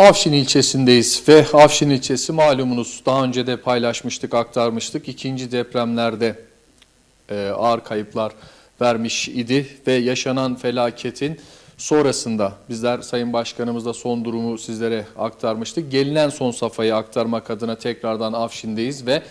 Afşin ilçesindeyiz ve Afşin ilçesi malumunuz daha önce de paylaşmıştık, aktarmıştık. İkinci depremlerde e, ağır kayıplar vermiş idi ve yaşanan felaketin sonrasında bizler Sayın Başkanımızla son durumu sizlere aktarmıştık. Gelinen son safhayı aktarmak adına tekrardan Afşin'deyiz ve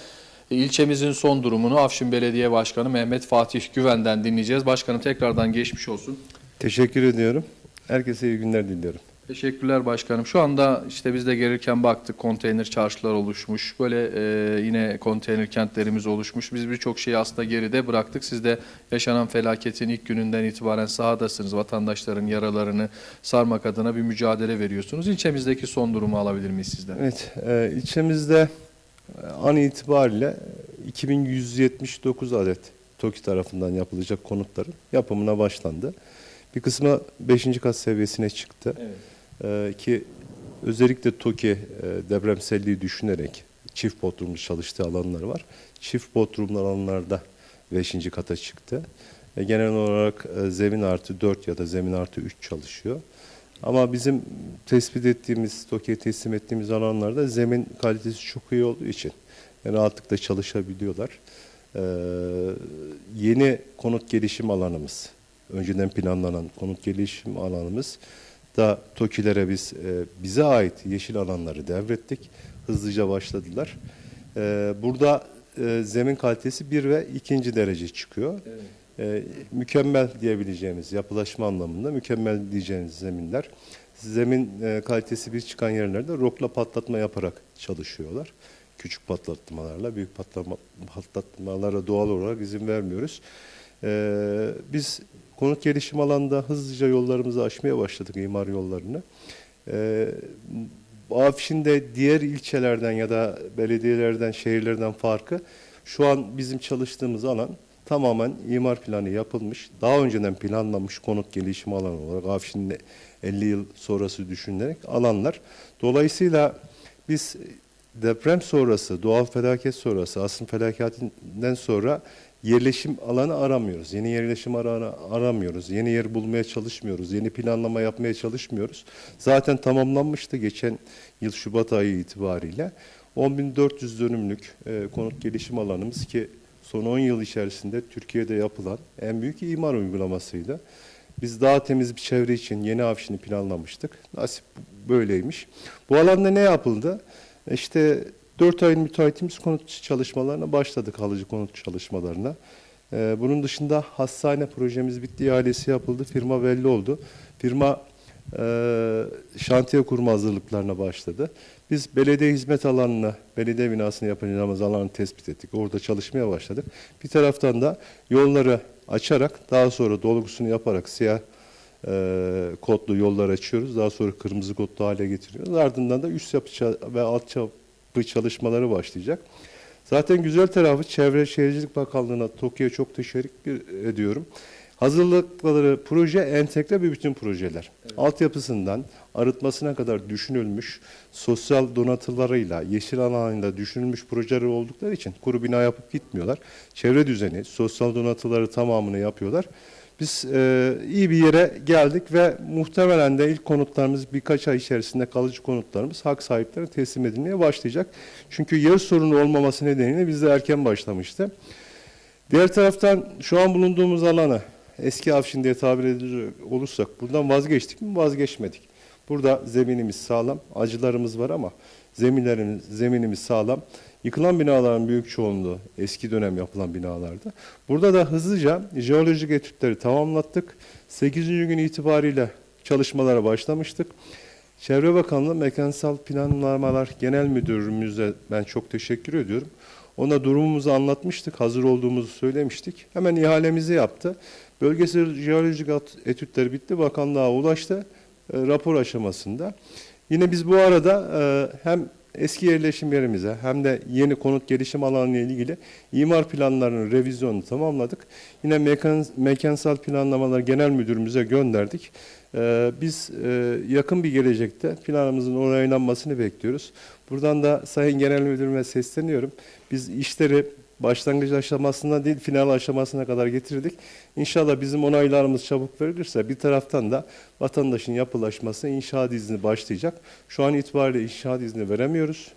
ilçemizin son durumunu Afşin Belediye Başkanı Mehmet Fatih Güven'den dinleyeceğiz. Başkanım tekrardan geçmiş olsun. Teşekkür ediyorum. Herkese iyi günler diliyorum. Teşekkürler başkanım. Şu anda işte biz de gelirken baktık konteyner çarşılar oluşmuş. Böyle e, yine konteyner kentlerimiz oluşmuş. Biz birçok şeyi aslında geride bıraktık. Siz de yaşanan felaketin ilk gününden itibaren sahadasınız. Vatandaşların yaralarını sarmak adına bir mücadele veriyorsunuz. İlçemizdeki son durumu alabilir miyiz sizden? Evet, e, ilçemizde e, an itibariyle 2179 adet TOKİ tarafından yapılacak konutların yapımına başlandı. Bir kısmı 5. kat seviyesine çıktı. Evet. E, ki özellikle TOKİ e, depremselliği düşünerek çift bodrumlu çalıştığı alanlar var. Çift bodrumlu alanlarda 5. kata çıktı. E, genel olarak e, zemin artı 4 ya da zemin artı 3 çalışıyor. Ama bizim tespit ettiğimiz, TOKİ'ye teslim ettiğimiz alanlarda zemin kalitesi çok iyi olduğu için yani rahatlıkla çalışabiliyorlar. Ee, yeni konut gelişim alanımız, önceden planlanan konut gelişim alanımız da TOKİ'lere biz e, bize ait yeşil alanları devrettik. Hızlıca başladılar. Ee, burada e, zemin kalitesi bir ve ikinci derece çıkıyor. Evet. Ee, mükemmel diyebileceğimiz yapılaşma anlamında mükemmel diyeceğimiz zeminler. Zemin e, kalitesi bir çıkan yerlerde rokla patlatma yaparak çalışıyorlar. Küçük patlatmalarla, büyük patlama, patlatmalara doğal olarak izin vermiyoruz. Ee, biz konut gelişim alanında hızlıca yollarımızı aşmaya başladık, imar yollarını. Ee, Afşin'de diğer ilçelerden ya da belediyelerden, şehirlerden farkı şu an bizim çalıştığımız alan tamamen imar planı yapılmış. Daha önceden planlanmış konut gelişimi alanı olarak Afşin'de 50 yıl sonrası düşünülerek alanlar. Dolayısıyla biz deprem sonrası, doğal felaket sonrası, asıl felaketinden sonra yerleşim alanı aramıyoruz. Yeni yerleşim alanı aramıyoruz. Yeni yer bulmaya çalışmıyoruz. Yeni planlama yapmaya çalışmıyoruz. Zaten tamamlanmıştı geçen yıl Şubat ayı itibariyle. 10.400 dönümlük e, konut gelişim alanımız ki son 10 yıl içerisinde Türkiye'de yapılan en büyük imar uygulamasıydı. Biz daha temiz bir çevre için yeni avşini planlamıştık. Nasip böyleymiş. Bu alanda ne yapıldı? İşte 4 ayın müteahhitimiz konut çalışmalarına başladık, halıcı konut çalışmalarına. Ee, bunun dışında hastane projemiz bitti, ihalesi yapıldı, firma belli oldu. Firma e, şantiye kurma hazırlıklarına başladı. Biz belediye hizmet alanını, belediye binasını yapacağımız alanı tespit ettik. Orada çalışmaya başladık. Bir taraftan da yolları açarak, daha sonra dolgusunu yaparak siyah e, kodlu yollar açıyoruz. Daha sonra kırmızı kodlu hale getiriyoruz. Ardından da üst yapı ve alt yapı çalışmaları başlayacak. Zaten güzel tarafı Çevre Şehircilik Bakanlığı'na, TOKİ'ye çok teşekkür ediyorum. Hazırlıkları proje entegre bir bütün projeler. Altyapısından arıtmasına kadar düşünülmüş, sosyal donatılarıyla, yeşil alanıyla düşünülmüş projeler oldukları için kuru bina yapıp gitmiyorlar. Çevre düzeni, sosyal donatıları tamamını yapıyorlar. Biz e, iyi bir yere geldik ve muhtemelen de ilk konutlarımız birkaç ay içerisinde kalıcı konutlarımız hak sahiplerine teslim edilmeye başlayacak. Çünkü yer sorunu olmaması nedeniyle biz de erken başlamıştı. Diğer taraftan şu an bulunduğumuz alana eski Afşin diye tabir edilecek olursak buradan vazgeçtik mi? Vazgeçmedik. Burada zeminimiz sağlam, acılarımız var ama zeminlerimiz, zeminimiz sağlam. Yıkılan binaların büyük çoğunluğu eski dönem yapılan binalardı. Burada da hızlıca jeolojik etütleri tamamlattık. 8. gün itibariyle çalışmalara başlamıştık. Çevre Bakanlığı Mekansal Planlamalar Genel Müdürümüze ben çok teşekkür ediyorum. Ona durumumuzu anlatmıştık, hazır olduğumuzu söylemiştik. Hemen ihalemizi yaptı. Bölgesel jeolojik etütleri bitti, bakanlığa ulaştı e, rapor aşamasında. Yine biz bu arada e, hem eski yerleşim yerimize hem de yeni konut gelişim alanı ile ilgili imar planlarının revizyonunu tamamladık. Yine mekan, mekansal planlamalar genel müdürümüze gönderdik. E, biz e, yakın bir gelecekte planımızın onaylanmasını bekliyoruz. Buradan da Sayın Genel Müdürüme sesleniyorum. Biz işleri Başlangıç aşamasına değil final aşamasına kadar getirdik. İnşallah bizim onaylarımız çabuk verilirse bir taraftan da vatandaşın yapılaşması inşaat izni başlayacak. Şu an itibariyle inşaat izni veremiyoruz.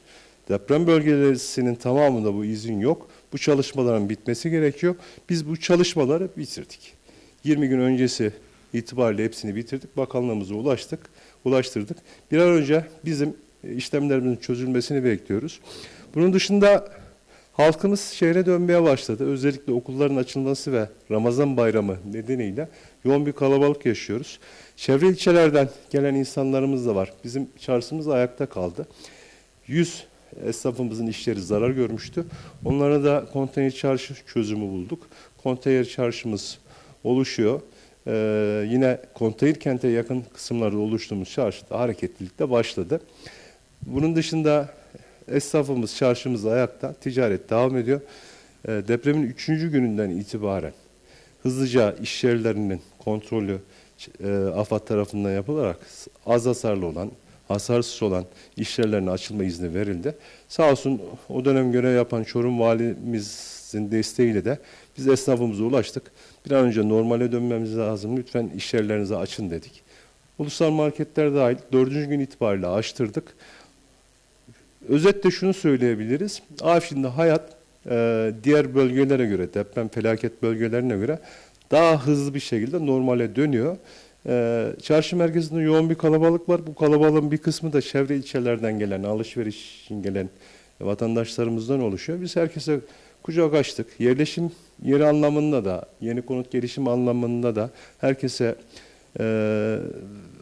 Deprem bölgelerinin tamamında bu izin yok. Bu çalışmaların bitmesi gerekiyor. Biz bu çalışmaları bitirdik. 20 gün öncesi itibariyle hepsini bitirdik. Bakanlığımıza ulaştık, ulaştırdık. Bir an önce bizim işlemlerimizin çözülmesini bekliyoruz. Bunun dışında halkımız şehre dönmeye başladı. Özellikle okulların açılması ve Ramazan bayramı nedeniyle yoğun bir kalabalık yaşıyoruz. Çevre ilçelerden gelen insanlarımız da var. Bizim çarşımız ayakta kaldı. 100 esnafımızın işleri zarar görmüştü. Onlara da konteyner çarşı çözümü bulduk. Konteyner çarşımız oluşuyor. Ee, yine konteyner kente yakın kısımlarda oluştuğumuz çarşıda hareketlilik de başladı. Bunun dışında esnafımız, çarşımız ayakta, ticaret devam ediyor. Ee, depremin üçüncü gününden itibaren hızlıca iş yerlerinin kontrolü e, AFAD tarafından yapılarak az hasarlı olan, hasarsız olan iş yerlerine açılma izni verildi. Sağ olsun o dönem görev yapan Çorum valimizin desteğiyle de biz esnafımıza ulaştık. Bir an önce normale dönmemiz lazım. Lütfen iş yerlerinizi açın dedik. Ulusal marketler dahil dördüncü gün itibariyle açtırdık. Özetle şunu söyleyebiliriz. Afşin'de hayat e, diğer bölgelere göre, deprem felaket bölgelerine göre daha hızlı bir şekilde normale dönüyor. E, çarşı merkezinde yoğun bir kalabalık var. Bu kalabalığın bir kısmı da çevre ilçelerden gelen, alışveriş için gelen vatandaşlarımızdan oluşuyor. Biz herkese kucak açtık. Yerleşim yeri anlamında da, yeni konut gelişim anlamında da herkese e,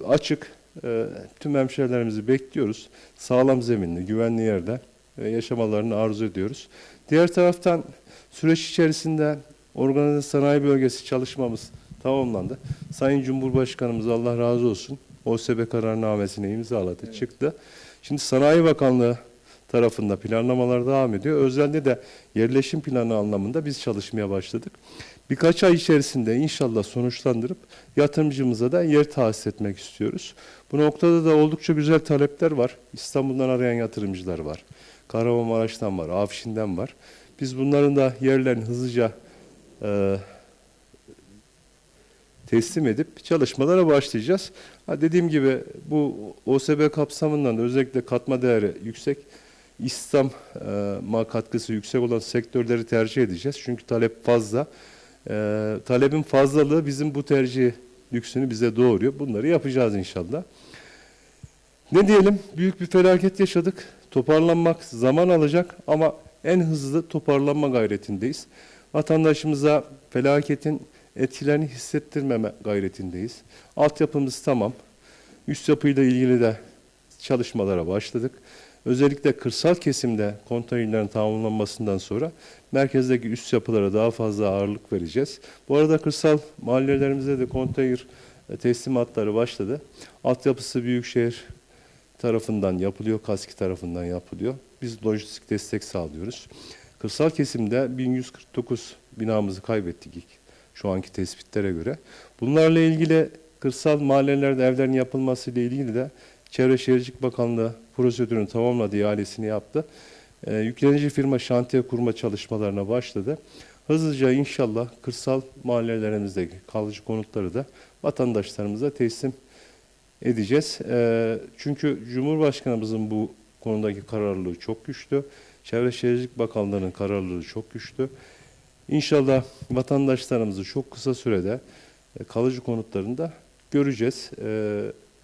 açık. E, tüm hemşehrilerimizi bekliyoruz. Sağlam zeminli, güvenli yerde e, yaşamalarını arzu ediyoruz. Diğer taraftan süreç içerisinde organize sanayi bölgesi çalışmamız tamamlandı. Sayın Cumhurbaşkanımız Allah razı olsun OSB kararnamesine imzaladı, çıktı. Şimdi Sanayi Bakanlığı tarafında planlamalar devam ediyor. Özellikle de yerleşim planı anlamında biz çalışmaya başladık. Birkaç ay içerisinde inşallah sonuçlandırıp yatırımcımıza da yer tahsis etmek istiyoruz. Bu noktada da oldukça güzel talepler var. İstanbul'dan arayan yatırımcılar var. Kahramanmaraş'tan var, Afşin'den var. Biz bunların da yerlerini hızlıca e, teslim edip çalışmalara başlayacağız. Ha dediğim gibi bu OSB kapsamından da özellikle katma değeri yüksek, İslam'a katkısı yüksek olan sektörleri tercih edeceğiz. Çünkü talep fazla. E, talebin fazlalığı bizim bu tercih lüksünü bize doğuruyor. Bunları yapacağız inşallah. Ne diyelim? Büyük bir felaket yaşadık. Toparlanmak zaman alacak ama en hızlı toparlanma gayretindeyiz. Vatandaşımıza felaketin etkilerini hissettirmeme gayretindeyiz. Altyapımız tamam. Üst yapıyla ilgili de çalışmalara başladık. Özellikle kırsal kesimde konteynerlerin tamamlanmasından sonra merkezdeki üst yapılara daha fazla ağırlık vereceğiz. Bu arada kırsal mahallelerimizde de konteyner e, teslimatları başladı. Altyapısı Büyükşehir tarafından yapılıyor, KASKİ tarafından yapılıyor. Biz lojistik destek sağlıyoruz. Kırsal kesimde 1149 binamızı kaybettik ilk şu anki tespitlere göre. Bunlarla ilgili kırsal mahallelerde evlerin yapılması ile ilgili de Çevre Şehircilik Bakanlığı prosedürünü tamamladı, ihalesini yaptı. Ee, yüklenici firma şantiye kurma çalışmalarına başladı. Hızlıca inşallah kırsal mahallelerimizdeki kalıcı konutları da vatandaşlarımıza teslim edeceğiz. Ee, çünkü Cumhurbaşkanımızın bu konudaki kararlılığı çok güçlü. Çevre Şehircilik Bakanlığı'nın kararlılığı çok güçlü. İnşallah vatandaşlarımızı çok kısa sürede e, kalıcı konutlarında göreceğiz.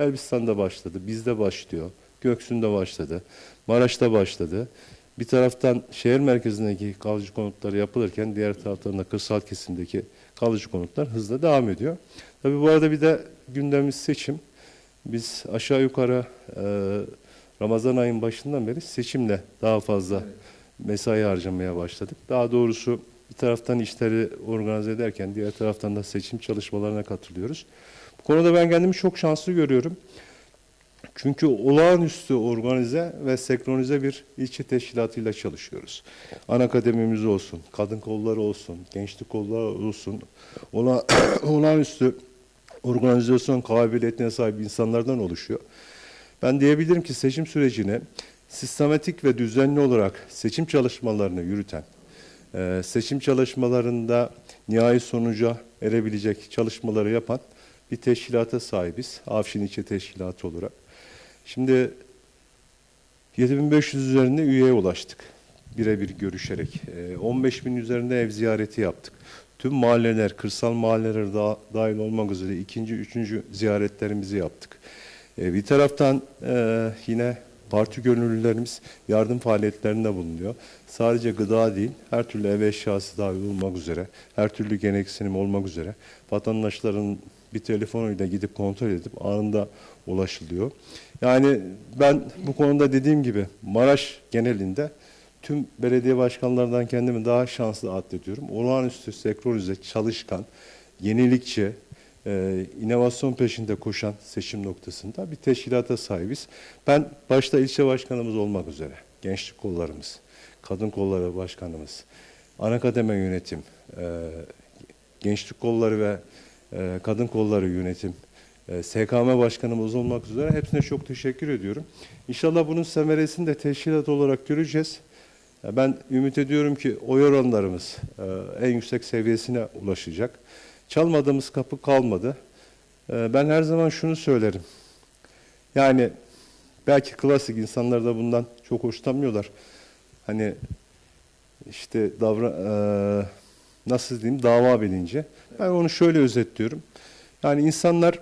Elbistan'da başladı, bizde başlıyor, Göksu'nda başladı, Maraş'ta başladı. Bir taraftan şehir merkezindeki kalıcı konutları yapılırken diğer taraftan da kırsal kesimdeki kalıcı konutlar hızla devam ediyor. Tabii bu arada bir de gündemimiz seçim. Biz aşağı yukarı e, Ramazan ayın başından beri seçimle daha fazla mesai harcamaya başladık. Daha doğrusu bir taraftan işleri organize ederken diğer taraftan da seçim çalışmalarına katılıyoruz. Konuda ben kendimi çok şanslı görüyorum. Çünkü olağanüstü organize ve senkronize bir ilçe teşkilatıyla çalışıyoruz. Ana akademimiz olsun, kadın kolları olsun, gençlik kolları olsun, ola, olağanüstü organizasyon kabiliyetine sahip insanlardan oluşuyor. Ben diyebilirim ki seçim sürecini sistematik ve düzenli olarak seçim çalışmalarını yürüten, Ee, seçim çalışmalarında nihai sonuca erebilecek çalışmaları yapan bir teşkilata sahibiz. Afşin İlçe Teşkilatı olarak. Şimdi 7500 üzerinde üyeye ulaştık. Birebir görüşerek. Ee, 15 bin üzerinde ev ziyareti yaptık. Tüm mahalleler, kırsal mahalleler da, dahil olmak üzere ikinci, üçüncü ziyaretlerimizi yaptık. Ee, bir taraftan e, yine parti gönüllülerimiz yardım faaliyetlerinde bulunuyor. Sadece gıda değil, her türlü ev eşyası dahil olmak üzere, her türlü gereksinim olmak üzere vatandaşların bir telefonuyla gidip kontrol edip anında ulaşılıyor. Yani ben bu konuda dediğim gibi Maraş genelinde tüm belediye başkanlarından kendimi daha şanslı addediyorum. Olağanüstü senkronize, çalışkan, yenilikçi, e, inovasyon peşinde koşan seçim noktasında bir teşkilata sahibiz. Ben başta ilçe başkanımız olmak üzere, gençlik kollarımız, kadın kolları başkanımız, ana kademe yönetim, e, gençlik kolları ve e, kadın kolları yönetim, e, SKM başkanımız olmak üzere hepsine çok teşekkür ediyorum. İnşallah bunun semeresini de teşkilat olarak göreceğiz. Ben ümit ediyorum ki oy oranlarımız e, en yüksek seviyesine ulaşacak. Çalmadığımız kapı kalmadı. E, Ben her zaman şunu söylerim. Yani belki klasik insanlar da bundan çok hoşlanmıyorlar. Hani işte davra e, nasıl diyeyim dava bilinci. Ben onu şöyle özetliyorum. Yani insanlar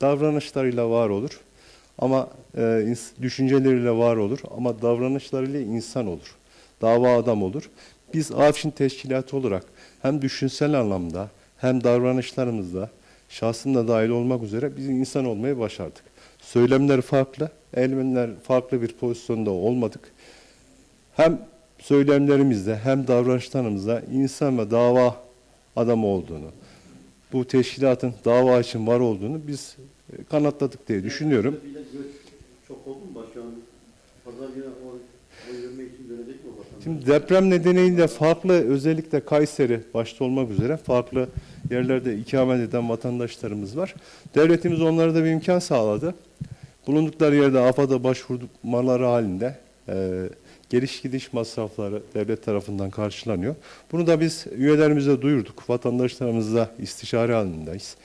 davranışlarıyla var olur. Ama e, düşünceleriyle var olur ama davranışlarıyla insan olur. Dava adam olur. Biz Afşin Teşkilatı olarak hem düşünsel anlamda hem davranışlarımızda şahsında dahil olmak üzere biz insan olmayı başardık. Söylemler farklı, eylemler farklı bir pozisyonda olmadık. Hem söylemlerimizde hem davranışlarımızda insan ve dava adamı olduğunu, bu teşkilatın dava için var olduğunu biz e, kanıtladık diye düşünüyorum. Çok oldu mu başkanım? Pazar günü? Şimdi deprem nedeniyle farklı özellikle Kayseri başta olmak üzere farklı yerlerde ikamet eden vatandaşlarımız var. Devletimiz onlara da bir imkan sağladı. Bulundukları yerde AFAD'a başvurmaları halinde e, geliş gidiş masrafları devlet tarafından karşılanıyor. Bunu da biz üyelerimize duyurduk. Vatandaşlarımızla istişare halindeyiz.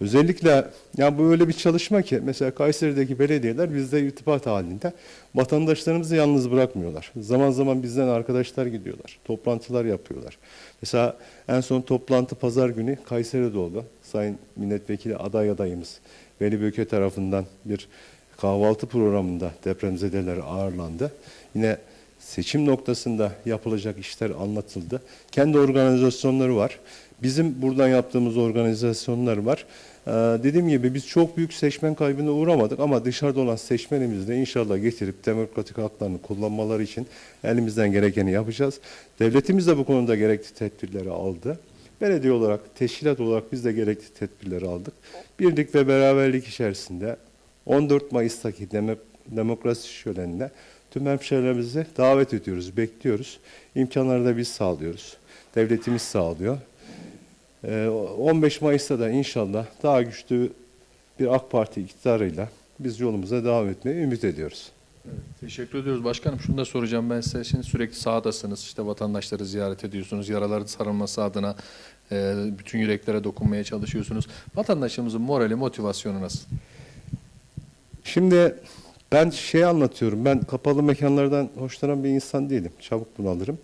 Özellikle ya bu öyle bir çalışma ki mesela Kayseri'deki belediyeler bizle irtibat halinde vatandaşlarımızı yalnız bırakmıyorlar. Zaman zaman bizden arkadaşlar gidiyorlar. Toplantılar yapıyorlar. Mesela en son toplantı pazar günü Kayseri'de oldu. Sayın Milletvekili aday adayımız Veli Böke tarafından bir kahvaltı programında depremzedeler ağırlandı. Yine seçim noktasında yapılacak işler anlatıldı. Kendi organizasyonları var. Bizim buradan yaptığımız organizasyonlar var. Ee, dediğim gibi biz çok büyük seçmen kaybına uğramadık ama dışarıda olan seçmenimizi de inşallah getirip demokratik haklarını kullanmaları için elimizden gerekeni yapacağız. Devletimiz de bu konuda gerekli tedbirleri aldı. Belediye olarak, teşkilat olarak biz de gerekli tedbirleri aldık. Birlik ve beraberlik içerisinde 14 Mayıs'taki demo- demokrasi şölenine tüm hemşehrilerimizi davet ediyoruz, bekliyoruz. İmkanları da biz sağlıyoruz. Devletimiz sağlıyor. Ee, 15 Mayıs'ta da inşallah daha güçlü bir AK Parti iktidarıyla biz yolumuza devam etmeyi ümit ediyoruz. Teşekkür ediyoruz başkanım. Şunu da soracağım ben size. Şimdi sürekli sahadasınız. İşte vatandaşları ziyaret ediyorsunuz. Yaraların sarılması adına e, bütün yüreklere dokunmaya çalışıyorsunuz. Vatandaşımızın morali, motivasyonu nasıl? Şimdi ben şey anlatıyorum. Ben kapalı mekanlardan hoşlanan bir insan değilim. Çabuk bunalırım.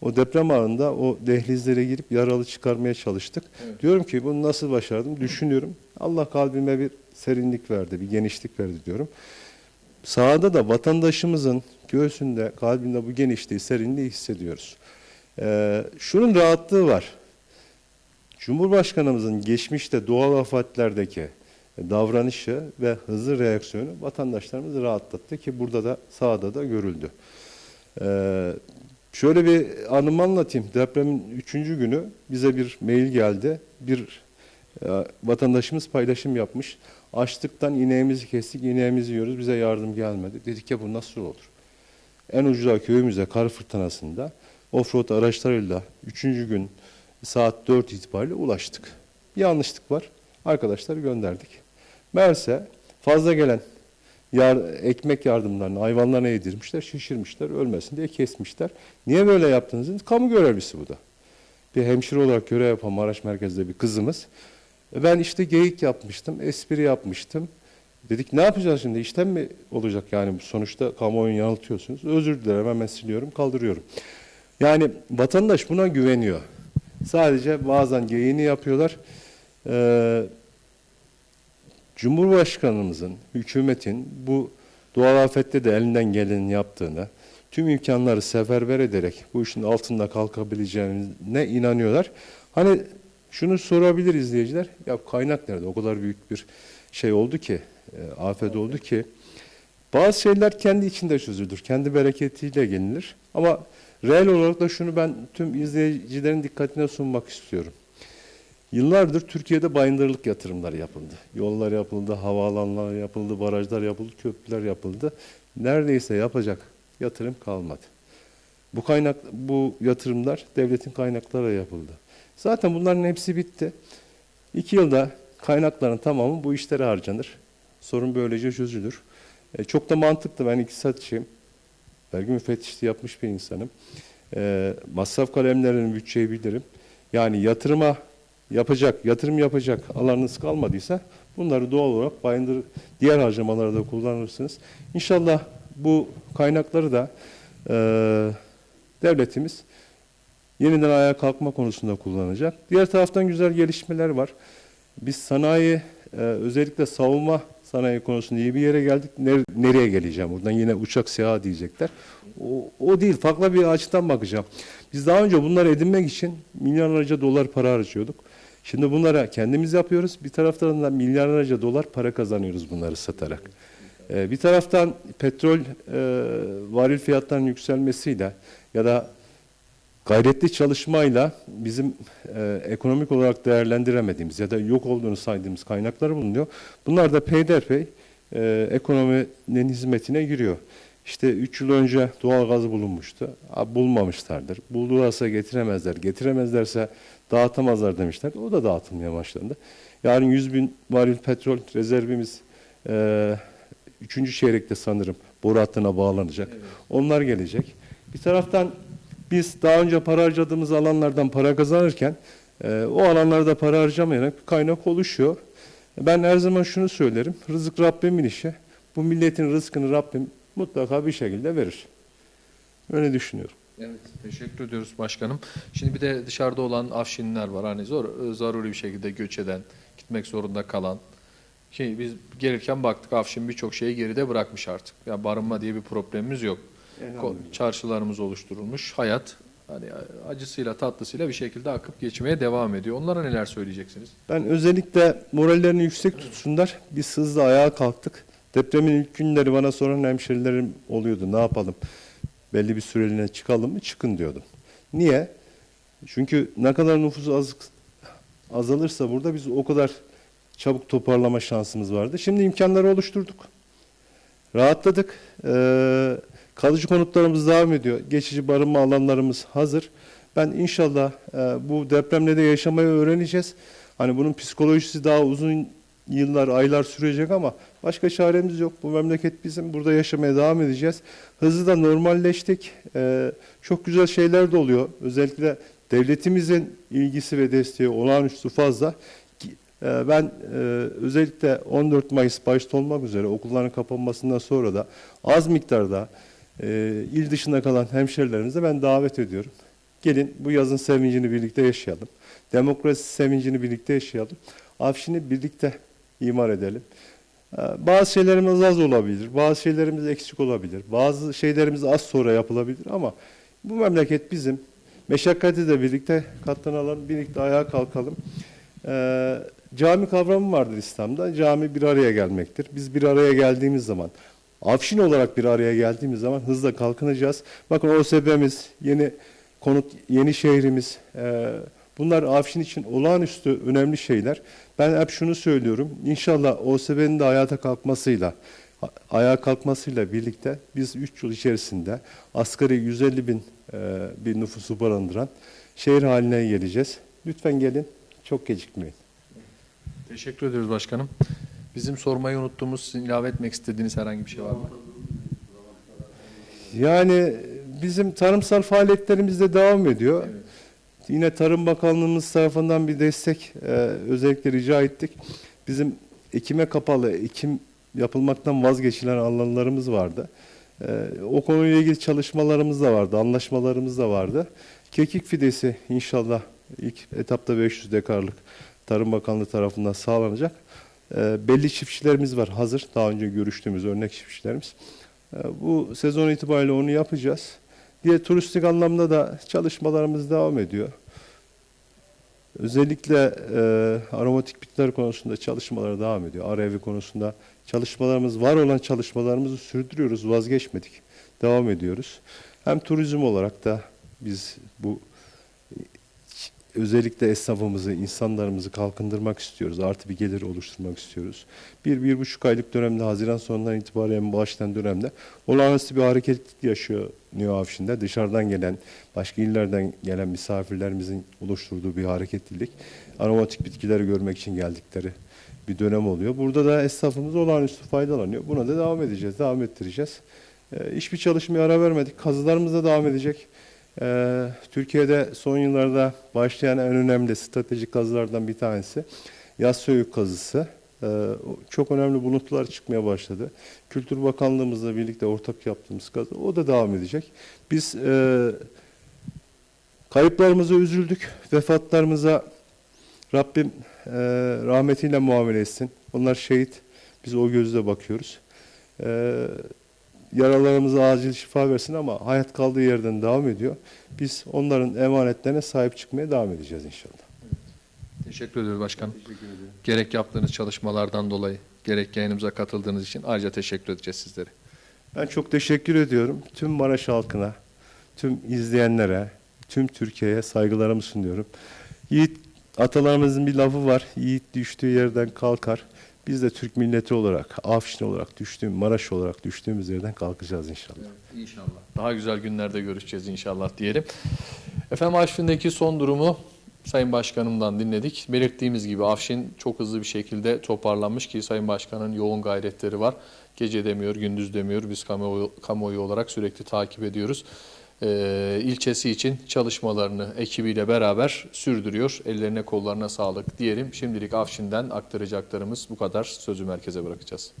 O deprem anında o dehlizlere girip yaralı çıkarmaya çalıştık. Evet. Diyorum ki bunu nasıl başardım? Düşünüyorum. Allah kalbime bir serinlik verdi, bir genişlik verdi diyorum. Sahada da vatandaşımızın göğsünde, kalbinde bu genişliği, serinliği hissediyoruz. Ee, şunun rahatlığı var. Cumhurbaşkanımızın geçmişte doğal afatlerdeki davranışı ve hızlı reaksiyonu vatandaşlarımızı rahatlattı ki burada da sahada da görüldü. Ee, şöyle bir anımı anlatayım. Depremin üçüncü günü bize bir mail geldi. Bir e, vatandaşımız paylaşım yapmış. Açlıktan ineğimizi kestik, ineğimizi yiyoruz. Bize yardım gelmedi. Dedik ya bu nasıl olur? En ucra köyümüze kar fırtınasında offroad araçlarıyla üçüncü gün saat 4 itibariyle ulaştık. Bir yanlışlık var. Arkadaşları gönderdik. Meğerse fazla gelen Yar, ekmek yardımlarını hayvanlarına yedirmişler, şişirmişler, ölmesin diye kesmişler. Niye böyle yaptınız? Kamu görevlisi bu da. Bir hemşire olarak görev yapan Maraş merkezde bir kızımız. E Ben işte geyik yapmıştım, espri yapmıştım. Dedik ne yapacağız şimdi? İşten mi olacak yani sonuçta kamuoyunu yanıltıyorsunuz. Özür dilerim hemen siliyorum, kaldırıyorum. Yani vatandaş buna güveniyor. Sadece bazen geyiğini yapıyorlar. Ee, Cumhurbaşkanımızın, hükümetin bu doğal afette de elinden geleni yaptığını, tüm imkanları seferber ederek bu işin altında kalkabileceğine inanıyorlar. Hani şunu sorabilir izleyiciler, ya kaynak nerede? O kadar büyük bir şey oldu ki, e, afet oldu ki. Bazı şeyler kendi içinde çözülür, kendi bereketiyle gelinir. Ama reel olarak da şunu ben tüm izleyicilerin dikkatine sunmak istiyorum. Yıllardır Türkiye'de bayındırlık yatırımları yapıldı. Yollar yapıldı, havaalanları yapıldı, barajlar yapıldı, köprüler yapıldı. Neredeyse yapacak yatırım kalmadı. Bu kaynak, bu yatırımlar devletin kaynakları yapıldı. Zaten bunların hepsi bitti. İki yılda kaynakların tamamı bu işlere harcanır. Sorun böylece çözülür. E, çok da mantıklı. Ben iktisatçıyım. Vergi müfettişliği yapmış bir insanım. E, masraf kalemlerinin bütçeyi bilirim. Yani yatırıma yapacak, yatırım yapacak alanınız kalmadıysa bunları doğal olarak bayındır diğer harcamalarda kullanırsınız. İnşallah bu kaynakları da e, devletimiz yeniden ayağa kalkma konusunda kullanacak. Diğer taraftan güzel gelişmeler var. Biz sanayi, e, özellikle savunma sanayi konusunda iyi bir yere geldik. Ner- nereye geleceğim? Buradan yine uçak siyahı diyecekler. O, o değil, farklı bir açıdan bakacağım. Biz daha önce bunları edinmek için milyarlarca dolar para harcıyorduk. Şimdi bunlara kendimiz yapıyoruz. Bir taraftan da milyarlarca dolar para kazanıyoruz bunları satarak. Ee, bir taraftan petrol e, varil fiyatlarının yükselmesiyle ya da gayretli çalışmayla bizim e, ekonomik olarak değerlendiremediğimiz ya da yok olduğunu saydığımız kaynaklar bulunuyor. Bunlar da peyderpey e, ekonominin hizmetine giriyor. İşte 3 yıl önce doğal gaz bulunmuştu. Bulmamışlardır. Buldularsa getiremezler. Getiremezlerse dağıtamazlar demişler. O da dağıtılmaya başlandı. Yarın 100 bin varil petrol rezervimiz e, 3. çeyrekte sanırım boru hattına bağlanacak. Onlar gelecek. Bir taraftan biz daha önce para harcadığımız alanlardan para kazanırken e, o alanlarda para harcamayarak bir kaynak oluşuyor. Ben her zaman şunu söylerim. Rızık Rabbimin işi. Bu milletin rızkını Rabbim mutlaka bir şekilde verir. Öyle düşünüyorum. Evet, teşekkür ediyoruz başkanım. Şimdi bir de dışarıda olan Afşinler var. Hani zor, zaruri bir şekilde göç eden, gitmek zorunda kalan. Ki biz gelirken baktık Afşin birçok şeyi geride bırakmış artık. Ya barınma diye bir problemimiz yok. Çarşılarımız oluşturulmuş. Hayat hani acısıyla tatlısıyla bir şekilde akıp geçmeye devam ediyor. Onlara neler söyleyeceksiniz? Ben özellikle morallerini yüksek tutsunlar. Biz hızlı ayağa kalktık. Depremin ilk günleri bana soran hemşerilerim oluyordu. Ne yapalım? Belli bir süreliğine çıkalım mı? Çıkın diyordum. Niye? Çünkü ne kadar nüfus az, azalırsa burada biz o kadar çabuk toparlama şansımız vardı. Şimdi imkanları oluşturduk. Rahatladık. Ee, kalıcı konutlarımız devam ediyor. Geçici barınma alanlarımız hazır. Ben inşallah e, bu depremle de yaşamayı öğreneceğiz. Hani bunun psikolojisi daha uzun yıllar, aylar sürecek ama başka çaremiz yok. Bu memleket bizim. Burada yaşamaya devam edeceğiz. Hızlı da normalleştik. Ee, çok güzel şeyler de oluyor. Özellikle devletimizin ilgisi ve desteği olağanüstü fazla. Ki, e, Ben e, özellikle 14 Mayıs başta olmak üzere okulların kapanmasından sonra da az miktarda e, il dışında kalan hemşerilerimize ben davet ediyorum. Gelin bu yazın sevincini birlikte yaşayalım. Demokrasi sevincini birlikte yaşayalım. Afşin'i birlikte imar edelim. Ee, Bazı şeylerimiz az olabilir, bazı şeylerimiz eksik olabilir, bazı şeylerimiz az sonra yapılabilir ama bu memleket bizim. Meşakkati de birlikte katlanalım, birlikte ayağa kalkalım. Ee, cami kavramı vardır İslam'da. Cami bir araya gelmektir. Biz bir araya geldiğimiz zaman, Afşin olarak bir araya geldiğimiz zaman hızla kalkınacağız. Bakın OSB'miz, yeni konut, yeni şehrimiz, e, bunlar Afşin için olağanüstü önemli şeyler. Ben hep şunu söylüyorum. İnşallah OSB'nin de hayata kalkmasıyla, ayağa kalkmasıyla birlikte biz 3 yıl içerisinde asgari 150 bin e, bir nüfusu barındıran şehir haline geleceğiz. Lütfen gelin, çok gecikmeyin. Teşekkür ediyoruz başkanım. Bizim sormayı unuttuğumuz, sizin ilave etmek istediğiniz herhangi bir şey var mı? Yani bizim tarımsal faaliyetlerimiz de devam ediyor. Evet. Yine Tarım Bakanlığımız tarafından bir destek e, özellikle rica ettik. Bizim ekime kapalı, ekim yapılmaktan vazgeçilen alanlarımız vardı. E, o konuyla ilgili çalışmalarımız da vardı, anlaşmalarımız da vardı. Kekik fidesi inşallah ilk etapta 500 dekarlık Tarım Bakanlığı tarafından sağlanacak. E, belli çiftçilerimiz var hazır, daha önce görüştüğümüz örnek çiftçilerimiz. E, bu sezon itibariyle onu yapacağız. Diye turistik anlamda da çalışmalarımız devam ediyor. Özellikle e, aromatik bitkiler konusunda çalışmalar devam ediyor. Araevi konusunda çalışmalarımız, var olan çalışmalarımızı sürdürüyoruz, vazgeçmedik. Devam ediyoruz. Hem turizm olarak da biz bu özellikle esnafımızı, insanlarımızı kalkındırmak istiyoruz. Artı bir gelir oluşturmak istiyoruz. Bir, bir buçuk aylık dönemde, Haziran sonundan itibaren başlayan dönemde olağanüstü bir hareketlilik yaşıyor New Afşin'de. Dışarıdan gelen, başka illerden gelen misafirlerimizin oluşturduğu bir hareketlilik. Aromatik bitkileri görmek için geldikleri bir dönem oluyor. Burada da esnafımız olağanüstü faydalanıyor. Buna da devam edeceğiz, devam ettireceğiz. Ee, hiçbir çalışmaya ara vermedik. Kazılarımız da devam edecek. Ee, Türkiye'de son yıllarda başlayan en önemli stratejik kazılardan bir tanesi yaz söğüt kazısı. Ee, çok önemli buluntular çıkmaya başladı. Kültür Bakanlığımızla birlikte ortak yaptığımız kazı o da devam edecek. Biz e, kayıplarımıza üzüldük. Vefatlarımıza Rabbim e, rahmetiyle muamele etsin. Onlar şehit. Biz o gözle bakıyoruz. E, yaralarımıza acil şifa versin ama hayat kaldığı yerden devam ediyor. Biz onların emanetlerine sahip çıkmaya devam edeceğiz inşallah. Teşekkür ediyoruz. Teşekkür ederim. Gerek yaptığınız çalışmalardan dolayı, gerek yayınımıza katıldığınız için ayrıca teşekkür edeceğiz sizlere. Ben çok teşekkür ediyorum. Tüm Maraş halkına, tüm izleyenlere, tüm Türkiye'ye saygılarımı sunuyorum. Yiğit atalarımızın bir lafı var. Yiğit düştüğü yerden kalkar. Biz de Türk milleti olarak, Afşin olarak düştüğüm, Maraş olarak düştüğümüz yerden kalkacağız inşallah. İnşallah. Daha güzel günlerde görüşeceğiz inşallah diyelim. Efendim Afşin'deki son durumu Sayın Başkanım'dan dinledik. Belirttiğimiz gibi Afşin çok hızlı bir şekilde toparlanmış ki Sayın Başkan'ın yoğun gayretleri var. Gece demiyor, gündüz demiyor. Biz kamuoyu, kamuoyu olarak sürekli takip ediyoruz. Ee, ilçesi için çalışmalarını ekibiyle beraber sürdürüyor. Ellerine kollarına sağlık diyelim. Şimdilik Afşin'den aktaracaklarımız bu kadar. Sözü merkeze bırakacağız.